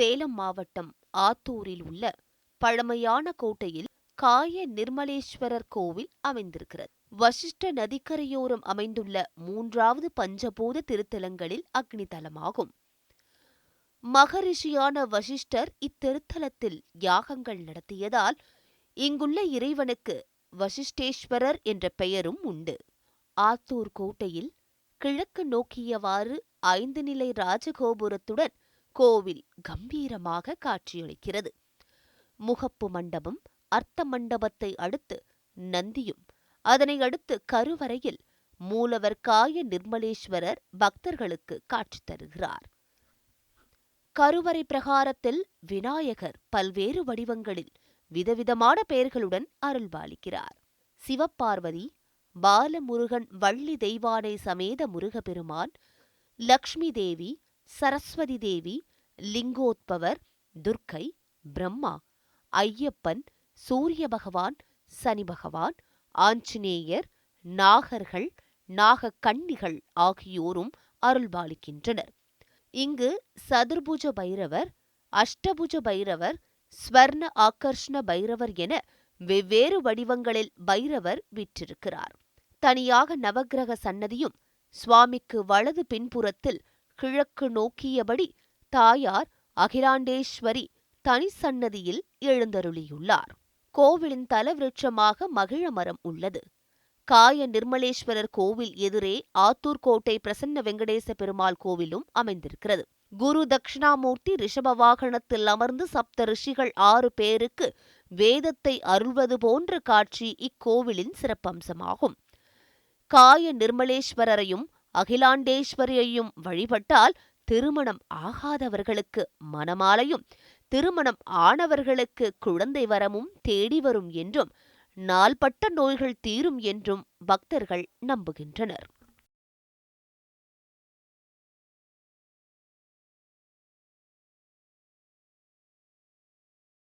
சேலம் மாவட்டம் ஆத்தூரில் உள்ள பழமையான கோட்டையில் காய நிர்மலேஸ்வரர் கோவில் அமைந்திருக்கிறது. வசிஷ்ட நதிக்கரையோரம் அமைந்துள்ள மூன்றாவது பஞ்சபூத திருத்தலங்களில் அக்னி தலமாகும் மகரிஷியான வசிஷ்டர் இத்திருத்தலத்தில் யாகங்கள் நடத்தியதால் இங்குள்ள இறைவனுக்கு வசிஷ்டேஸ்வரர் என்ற பெயரும் உண்டு. ஆத்தூர் கோட்டையில் கிழக்கு நோக்கியவாறு ஐந்து நிலை ராஜகோபுரத்துடன் கோவில் கம்பீரமாக காட்சியளிக்கிறது. முகப்பு மண்டபம் அர்த்த மண்டபத்தை அடுத்து நந்தியும் அதனை அடுத்து கருவறையில் மூலவர் காய நிர்மலேஸ்வரர் பக்தர்களுக்கு காட்சி தருகிறார். கருவறை பிரகாரத்தில் விநாயகர் பல்வேறு வடிவங்களில் விதவிதமான பெயர்களுடன் அருள்பாலிக்கிறார் சிவபார்வதி பாலமுருகன் வள்ளி தெய்வானை சமேத முருகபெருமான் லக்ஷ்மி தேவி சரஸ்வதி தேவி லிங்கோத்பவர் துர்க்கை பிரம்மா ஐயப்பன் சூரிய பகவான் சனி பகவான் ஆஞ்சநேயர் நாகர்கள் நாகக்கண்ணிகள் ஆகியோரும் அருள்பாலிக்கின்றனர். இங்கு சதுர்புஜ பைரவர் அஷ்டபுஜ பைரவர் ஸ்வர்ண ஆக்கர்ஷ்ண பைரவர் என வெவ்வேறு வடிவங்களில் பைரவர் விற்றிருக்கிறார். தனியாக நவக்கிரக சன்னதியும் சுவாமிக்கு வலது பின்புறத்தில் கிழக்கு நோக்கியபடி தாயார் அகிலாண்டேஸ்வரி தனி சன்னதியில் எழுந்தருளியுள்ளார். கோவிலின் தலவிருட்சமாக மகிழ மரம் உள்ளது. காய நிர்மலேஸ்வரர் கோவில் எதிரே ஆத்தூர் கோட்டை பிரசன்ன வெங்கடேச பெருமாள் கோவிலும் அமைந்திருக்கிறது. குரு தட்சிணாமூர்த்தி ரிஷப வாகனத்தில் அமர்ந்து சப்த ரிஷிகள் ஆறு பேருக்கு வேதத்தை அருள்வது போன்ற காட்சி இக்கோவிலின் சிறப்பம்சமாகும். காய நிர்மலேஸ்வரரையும் அகிலாண்டேஸ்வரியையும் வழிபட்டால் திருமணம் ஆகாதவர்களுக்கு மணமாலையும் திருமணம் ஆனவர்களுக்கு குழந்தை வரமும் தேடி வரும் என்றும் நாள்பட்ட நோய்கள் தீரும் என்றும் பக்தர்கள் நம்புகின்றனர்.